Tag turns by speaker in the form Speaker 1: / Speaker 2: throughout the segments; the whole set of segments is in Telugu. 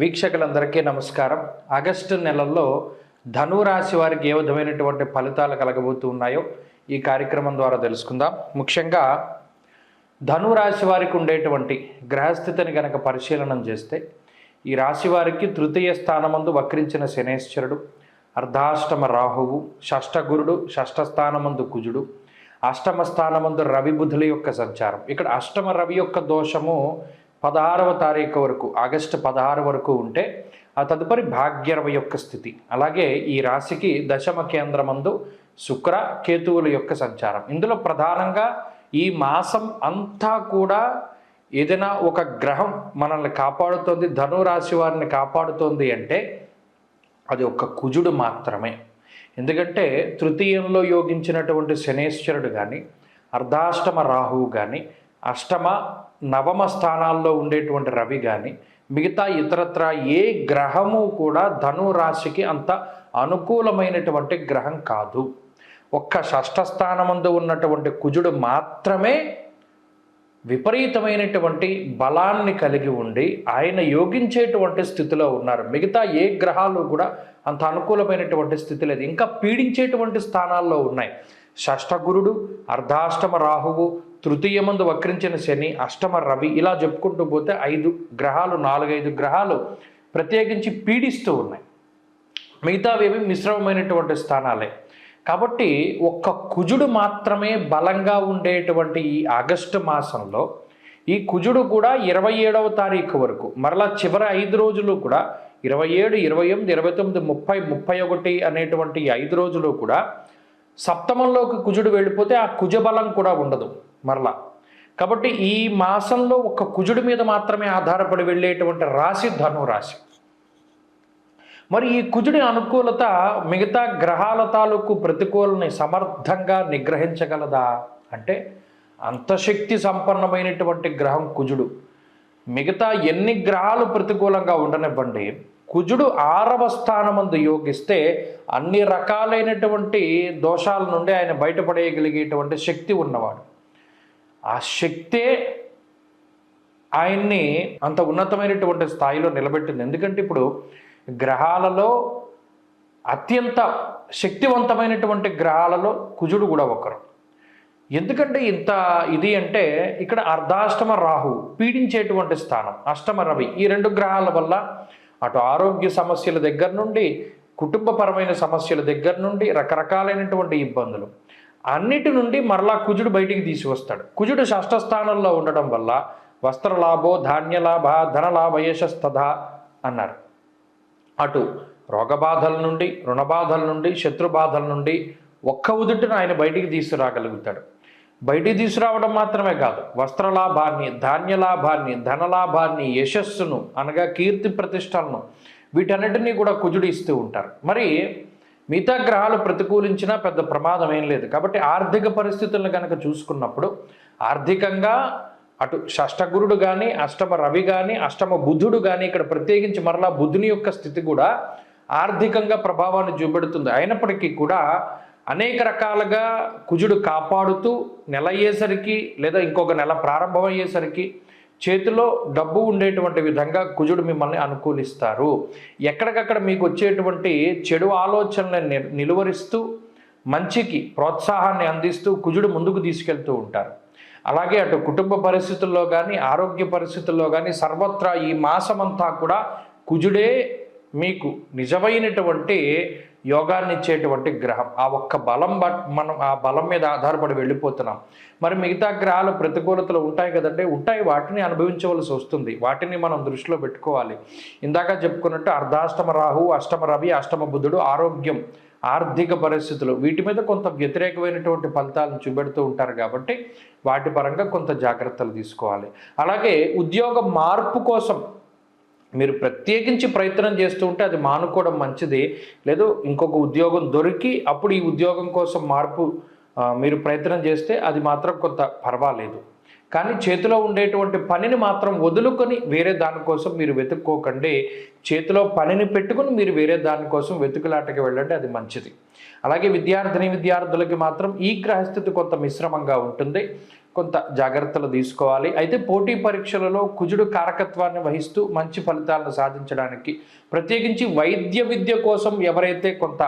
Speaker 1: వీక్షకులందరికీ నమస్కారం. ఆగస్టు నెలల్లో ధనురాశి వారికి ఏ విధమైనటువంటి ఫలితాలు కలగబోతూ ఉన్నాయో ఈ కార్యక్రమం ద్వారా తెలుసుకుందాం. ముఖ్యంగా ధనురాశి వారికి ఉండేటువంటి గ్రహస్థితిని గనక పరిశీలనం చేస్తే ఈ రాశి వారికి తృతీయ స్థానమందు వక్రించిన శనేశ్వరుడు అర్ధాష్టమ రాహువు షష్టగురుడు షష్ఠ స్థానమందు కుజుడు అష్టమ స్థానమందు రవి బుధుల యొక్క సంచారం. ఇక్కడ అష్టమ రవి యొక్క దోషము పదహారవ తారీఖు వరకు ఆగస్టు పదహారు వరకు ఉంటే ఆ తదుపరి భాగ్యరవ యొక్క స్థితి. అలాగే ఈ రాశికి దశమ కేంద్రమందు శుక్ర కేతువుల యొక్క సంచారం. ఇందులో ప్రధానంగా ఈ మాసం అంతా కూడా ఏదైనా ఒక గ్రహం మనల్ని కాపాడుతోంది ధనురాశి వారిని కాపాడుతోంది అంటే అది ఒక కుజుడు మాత్రమే. ఎందుకంటే తృతీయంలో యోగించినటువంటి శనేశ్వరుడు కానీ అర్ధాష్టమ రాహువు కానీ అష్టమ నవమ స్థానాల్లో ఉండేటువంటి రవి కానీ మిగతా ఇతరత్ర ఏ గ్రహము కూడా ధను రాశికి అంత అనుకూలమైనటువంటి గ్రహం కాదు. ఒక్క షష్ఠ స్థానమందు ఉన్నటువంటి కుజుడు మాత్రమే విపరీతమైనటువంటి బలాన్ని కలిగి ఉండి ఆయన యోగించేటువంటి స్థితిలో ఉన్నారు. మిగతా ఏ గ్రహాలు కూడా అంత అనుకూలమైనటువంటి స్థితి లేదు. ఇంకా పీడించేటువంటి స్థానాల్లో ఉన్నాయి. షష్ఠగురుడు అర్ధాష్టమ రాహువు తృతీయమందు వక్రించిన శని అష్టమ రవి ఇలా చెప్పుకుంటూ పోతే ఐదు గ్రహాలు నాలుగైదు గ్రహాలు ప్రత్యేకించి పీడిస్తూ ఉన్నాయి. మిగతావేవి మిశ్రమమైనటువంటి స్థానాలే. కాబట్టి ఒక్క కుజుడు మాత్రమే బలంగా ఉండేటువంటి ఈ ఆగస్టు మాసంలో ఈ కుజుడు కూడా ఇరవై ఏడవ తారీఖు వరకు మరలా చివరి ఐదు రోజులు కూడా ఇరవై ఏడు ఇరవై ఎనిమిది ఇరవై తొమ్మిది ముప్పై ముప్పై ఒకటి అనేటువంటి ఐదు రోజులు కూడా సప్తమంలోకి కుజుడు వెళ్ళిపోతే ఆ కుజ బలం కూడా ఉండదు. మరలా. కాబట్టి ఈ మాసంలో ఒక కుజుడి మీద మాత్రమే ఆధారపడి వెళ్ళేటువంటి రాశి ధను రాశి. మరి ఈ కుజుడి అనుకూలత మిగతా గ్రహాల తాలూకు ప్రతికూలని సమర్థంగా నిగ్రహించగలదా? అంటే అంతశక్తి సంపన్నమైనటువంటి గ్రహం కుజుడు. మిగతా ఎన్ని గ్రహాలు ప్రతికూలంగా ఉండనివ్వండి కుజుడు ఆరవ స్థానమందు యోగిస్తే అన్ని రకాలైనటువంటి దోషాల నుండి ఆయన బయటపడేయగలిగేటువంటి శక్తి ఉన్నవాడు. ఆ శక్తే ఆయన్ని అంత ఉన్నతమైనటువంటి స్థాయిలో నిలబెట్టింది. ఎందుకంటే ఇప్పుడు గ్రహాలలో అత్యంత శక్తివంతమైనటువంటి గ్రహాలలో కుజుడు కూడా ఒకరు. ఎందుకంటే ఇంత ఇది అంటే ఇక్కడ అర్ధాష్టమ రాహు పీడించేటువంటి స్థానం అష్టమ రవి ఈ రెండు గ్రహాల వల్ల అటు ఆరోగ్య సమస్యల దగ్గర నుండి కుటుంబపరమైన సమస్యల దగ్గర నుండి రకరకాలైనటువంటి ఇబ్బందులు. అన్నిటి నుండి మరలా కుజుడు బయటికి తీసుకొస్తాడు కుజుడు షష్ఠ స్థానంలో ఉండడం వల్ల వస్త్రలాభో ధాన్యలాభ ధనలాభ యశస్తథ అన్నారు. అటు రోగబాధల నుండి రుణబాధల నుండి శత్రుబాధల నుండి ఒక్క ఉదుటిన ఆయన బయటికి తీసుకురాగలుగుతాడు. బయటికి తీసుకురావడం మాత్రమే కాదు వస్త్రలాభాన్ని ధాన్యలాభాన్ని ధనలాభాన్ని యశస్సును అనగా కీర్తి ప్రతిష్టలను వీటన్నిటినీ కూడా కుజుడు ఇస్తూ ఉంటారు. మరి మిగతా గ్రహాలు ప్రతికూలించినా పెద్ద ప్రమాదం ఏం లేదు. కాబట్టి ఆర్థిక పరిస్థితులను కనుక చూసుకున్నప్పుడు ఆర్థికంగా అటు షష్టగురుడు కానీ అష్టమ రవి కానీ అష్టమ బుధుడు కానీ ఇక్కడ ప్రత్యేకించి మరలా బుధుని యొక్క స్థితి కూడా ఆర్థికంగా ప్రభావాన్ని చూపెడుతుంది. అయినప్పటికీ కూడా అనేక రకాలుగా కుజుడు కాపాడుతూ నెల అయ్యేసరికి లేదా ఇంకొక నెల ప్రారంభం అయ్యేసరికి చేతిలో డబ్బు ఉండేటువంటి విధంగా కుజుడు మిమ్మల్ని అనుకూలిస్తారు. ఎక్కడికక్కడ మీకు వచ్చేటువంటి చెడు ఆలోచనలను నిలువరిస్తూ మంచికి ప్రోత్సాహాన్ని అందిస్తూ కుజుడు ముందుకు తీసుకెళ్తూ ఉంటారు. అలాగే అటు కుటుంబ పరిస్థితుల్లో కానీ ఆరోగ్య పరిస్థితుల్లో కానీ సర్వత్రా ఈ మాసమంతా కూడా కుజుడే మీకు నిజమైనటువంటి యోగాన్ని ఇచ్చేటువంటి గ్రహం. ఆ ఒక్క బలం బట్ మనం ఆ బలం మీద ఆధారపడి వెళ్ళిపోతున్నాం. మరి మిగతా గ్రహాలు ప్రతికూలతలు ఉంటాయి కదండి. ఉంటాయి వాటిని అనుభవించవలసి వస్తుంది. వాటిని మనం దృష్టిలో పెట్టుకోవాలి. ఇందాక చెప్పుకున్నట్టు అర్ధాష్టమ రాహు అష్టమ రవి అష్టమ బుద్ధుడు ఆరోగ్యం ఆర్థిక పరిస్థితులు. వీటి మీద కొంత వ్యతిరేకమైనటువంటి ఫలితాలను చూపెడుతూ ఉంటారు కాబట్టి వాటి పరంగా కొంత జాగ్రత్తలు తీసుకోవాలి. అలాగే ఉద్యోగ మార్పు కోసం మీరు ప్రత్యేకించి ప్రయత్నం చేస్తూ ఉంటే అది మానుకోవడం మంచిది. లేదు ఇంకొక ఉద్యోగం దొరికి అప్పుడు ఈ ఉద్యోగం కోసం మార్పు మీరు ప్రయత్నం చేస్తే అది మాత్రం కొంత పర్వాలేదు. కానీ చేతిలో ఉండేటువంటి పనిని మాత్రం వదులుకొని వేరే దానికోసం మీరు వెతుక్కోకండి. చేతిలో పనిని పెట్టుకుని మీరు వేరే దానికోసం వెతుకులాటకి వెళ్ళండి అది మంచిది. అలాగే విద్యార్థిని విద్యార్థులకి మాత్రం ఈ గ్రహస్థితి కొంత మిశ్రమంగా ఉంటుంది. కొంత జాగ్రత్తలు తీసుకోవాలి. అయితే పోటీ పరీక్షలలో కుజుడు కారకత్వాన్ని వహిస్తూ మంచి ఫలితాలను సాధించడానికి ప్రత్యేకించి వైద్య విద్య కోసం ఎవరైతే కొంత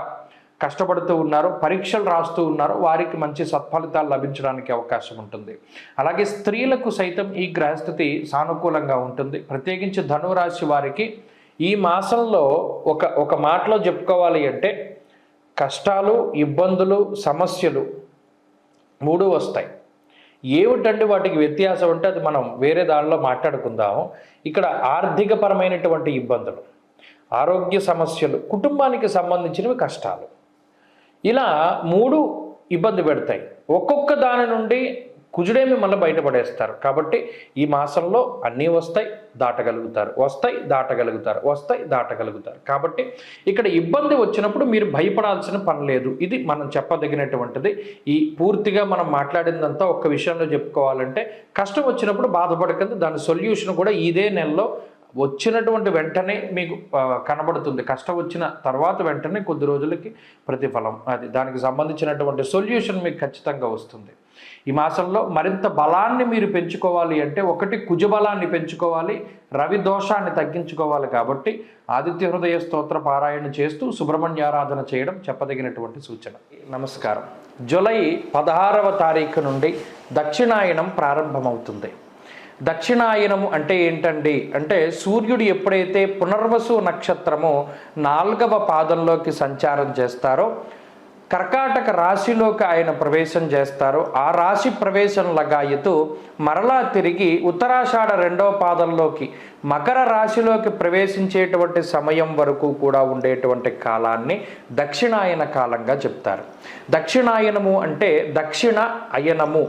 Speaker 1: కష్టపడుతూ ఉన్నారో పరీక్షలు రాస్తూ ఉన్నారో వారికి మంచి సత్ఫలితాలు లభించడానికి అవకాశం ఉంటుంది. అలాగే స్త్రీలకు సైతం ఈ గ్రహస్థితి సానుకూలంగా ఉంటుంది. ప్రత్యేకించి ధనురాశి వారికి ఈ మాసంలో ఒక ఒక మాటలో చెప్పుకోవాలి అంటే కష్టాలు ఇబ్బందులు సమస్యలు మూడు వస్తాయి. ఏమిటండి వాటికి వ్యత్యాసం ఉంటే అది మనం వేరే దానిలో మాట్లాడుకుందాము ఇక్కడ ఆర్థికపరమైనటువంటి ఇబ్బందులు ఆరోగ్య సమస్యలు కుటుంబానికి సంబంధించినవి కష్టాలు. ఇలా మూడు ఇబ్బంది పెడతాయి. ఒక్కొక్క దాని నుండి కుజుడేమి మళ్ళీ బయటపడేస్తారు. కాబట్టి ఈ మాసంలో అన్నీ వస్తాయి దాటగలుగుతారు. వస్తాయి దాటగలుగుతారు. వస్తాయి దాటగలుగుతారు. కాబట్టి ఇక్కడ ఇబ్బంది వచ్చినప్పుడు మీరు భయపడాల్సిన పని లేదు. ఇది మనం చెప్పదగినటువంటిది. ఈ పూర్తిగా మనం మాట్లాడిందంతా ఒక్క విషయంలో చెప్పుకోవాలంటే కష్టం వచ్చినప్పుడు బాధపడకండి. దాని సొల్యూషన్ కూడా ఇదే నెలలో వచ్చినటువంటి వెంటనే మీకు కనబడుతుంది. కష్టం వచ్చిన తర్వాత వెంటనే కొద్ది రోజులకి ప్రతిఫలం. అది దానికి సంబంధించినటువంటి సొల్యూషన్ మీకు ఖచ్చితంగా వస్తుంది. ఈ మాసంలో మరింత బలాన్ని మీరు పెంచుకోవాలి అంటే ఒకటి కుజ బలాన్ని పెంచుకోవాలి రవి దోషాన్ని తగ్గించుకోవాలి కాబట్టి ఆదిత్య హృదయ స్తోత్ర పారాయణ చేస్తూ సుబ్రహ్మణ్యారాధన చేయడం చెప్పదగినటువంటి సూచన. నమస్కారం. జూలై పదహారవ తారీఖు నుండి దక్షిణాయనం ప్రారంభమవుతుంది. దక్షిణాయనము అంటే ఏంటండి? అంటే సూర్యుడు ఎప్పుడైతే పునర్వసు నక్షత్రము నాలుగవ పాదంలోకి సంచారం చేస్తారో కర్కాటక రాశిలోకి ఆయన ప్రవేశం చేస్తారు. ఆ రాశి ప్రవేశం లగాయతూ మరలా తిరిగి ఉత్తరాషాఢ రెండవ పాదంలోకి మకర రాశిలోకి ప్రవేశించేటువంటి సమయం వరకు కూడా ఉండేటువంటి కాలాన్ని దక్షిణాయన కాలంగా చెప్తారు. దక్షిణాయనము అంటే దక్షిణ అయనము.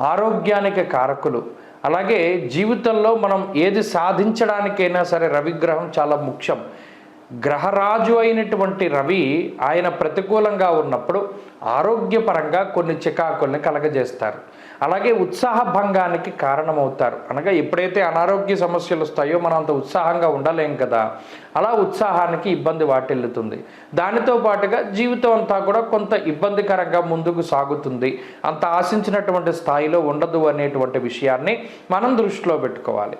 Speaker 1: ఆరోగ్యానికి కారకులు. అలాగే జీవితంలో మనం ఏది సాధించడానికైనా సరే రవిగ్రహం చాలా ముఖ్యం. గ్రహరాజు అయినటువంటి రవి ఆయన ప్రతికూలంగా ఉన్నప్పుడు ఆరోగ్యపరంగా కొన్ని చికాకుల్ని కలగజేస్తారు. అలాగే ఉత్సాహ భంగానికి కారణమవుతారు. అనగా ఎప్పుడైతే అనారోగ్య సమస్యలు వస్తాయో మనం అంత ఉత్సాహంగా ఉండలేం కదా. అలా ఉత్సాహానికి ఇబ్బంది వాటిల్లుతుంది. దానితో పాటుగా జీవితం అంతా కూడా కొంత ఇబ్బందికరంగా ముందుకు సాగుతుంది. అంత ఆశించినటువంటి స్థాయిలో ఉండదు అనేటువంటి విషయాన్ని మనం దృష్టిలో పెట్టుకోవాలి.